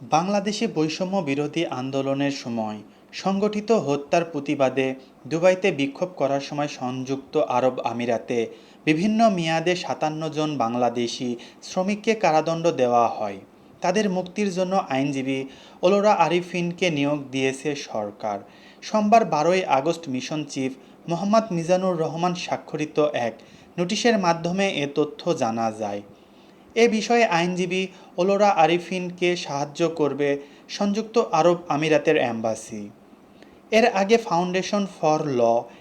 বাংলাদেশে বৈষম্য বিরোধী আন্দোলনের সময় সংগঠিত হত্যার প্রতিবাদে দুবাইতে বিক্ষোভ করার সময় সংযুক্ত আরব আমিরাতে বিভিন্ন মেয়াদে সাতান্ন জন বাংলাদেশি শ্রমিককে কারাদণ্ড দেওয়া হয়। তাদের মুক্তির জন্য আইনজীবী ওলোরা আরিফিনকে নিয়োগ দিয়েছে সরকার। সোমবার বারোই August mission chief Mohammad Mizanur Rahman স্বাক্ষরিত এক নোটিশের মাধ্যমে এ তথ্য জানা যায়। এ বিষয়ে আইনজীবী ওলোরা আরিফিনকে সাহায্য করবে সংযুক্ত আরব আমিরাতের অ্যাম্বাসি এর আগে ফাউন্ডেশন ফর ল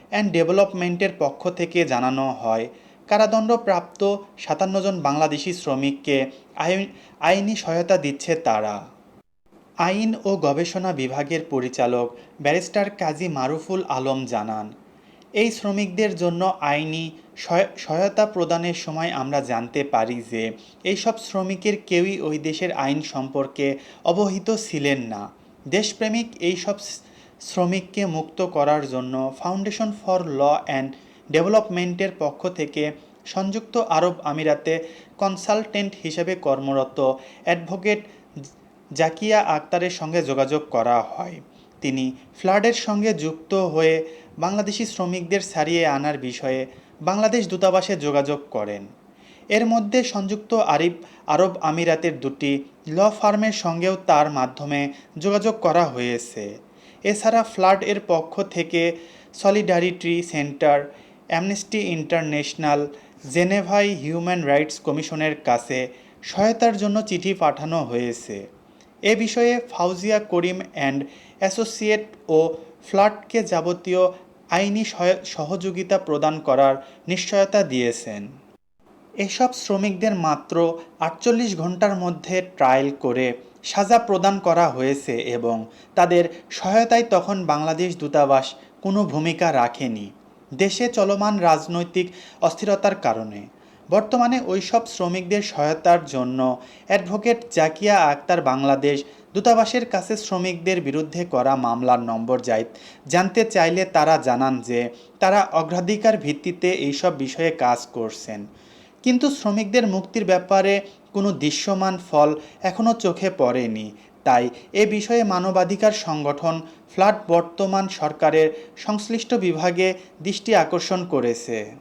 অ্যান্ড ডেভেলপমেন্টের পক্ষ থেকে জানানো হয়, কারাদণ্ডপ্রাপ্ত সাতান্ন জন বাংলাদেশি শ্রমিককে আইন সহায়তা দিচ্ছে তারা। আইন ও গবেষণা বিভাগের পরিচালক ব্যারিস্টার কাজী মারুফুল আলম জানান এই শ্রমিকদের জন্য আইনি সহায়- সহায়তা প্রদানের সময় আমরা জানতে পারি যে এইসব শ্রমিকের কেউই ওই দেশের আইন সম্পর্কে অবহিত ছিলেন না। দেশপ্রেমিক এইসব শ্রমিককে মুক্ত করার জন্য ফাউন্ডেশন ফর ল অ্যান্ড ডেভেলপমেন্টের পক্ষ থেকে সংযুক্ত আরব আমিরাতে কনসালটেন্ট হিসেবে কর্মরত অ্যাডভোকেট জাকিয়া আক্তারের সঙ্গে যোগাযোগ করা হয়। তিনি ফ্লাডের সঙ্গে যুক্ত হয়ে বাংলাদেশি শ্রমিকদের সারিয়ে আনার বিষয়ে বাংলাদেশ দূতাবাসে যোগাযোগ করেন। এর মধ্যে সংযুক্ত আরব আরব আমিরাতের দুটি ল ফার্মের সঙ্গেও তার মাধ্যমে যোগাযোগ করা হয়েছে। এছাড়া ফ্লাড এর পক্ষ থেকে সলিডারিটি সেন্টার, অ্যামনেস্টি ইন্টারন্যাশনাল জেনেভাই হিউম্যান রাইটস কমিশনের কাছে সহায়তার জন্য চিঠি পাঠানো হয়েছে। এ বিষয়ে ফাউজিয়া করিম অ্যান্ড অ্যাসোসিয়েট ও ফ্লাডকে যাবতীয় আইনি সহায়- সহযোগিতা প্রদান করার নিশ্চয়তা দিয়েছেন। এসব শ্রমিকদের মাত্র আটচল্লিশ ঘণ্টার মধ্যে ট্রায়াল করে সাজা প্রদান করা হয়েছে এবং তাদের সহায়তায় তখন বাংলাদেশ দূতাবাস কোনো ভূমিকা রাখেনি। দেশে চলমান রাজনৈতিক অস্থিরতার কারণে। বর্তমানে ওইসব শ্রমিকদের সহায়তার জন্য অ্যাডভোকেট জাকিয়া আক্তার বাংলাদেশ দূতাবাসের কাছে শ্রমিকদের বিরুদ্ধে করা মামলার নম্বর যাই জানতে চাইলে তারা জানান যে, তারা অগ্রাধিকার ভিত্তিতে এইসব বিষয়ে কাজ করছেন। কিন্তু শ্রমিকদের মুক্তির ব্যাপারে কোনো দৃশ্যমান ফল এখনও চোখে পড়েনি। তাই এ বিষয়ে মানবাধিকার সংগঠন ফ্লাড বর্তমান সরকারের সংশ্লিষ্ট বিভাগে দৃষ্টি আকর্ষণ করেছে।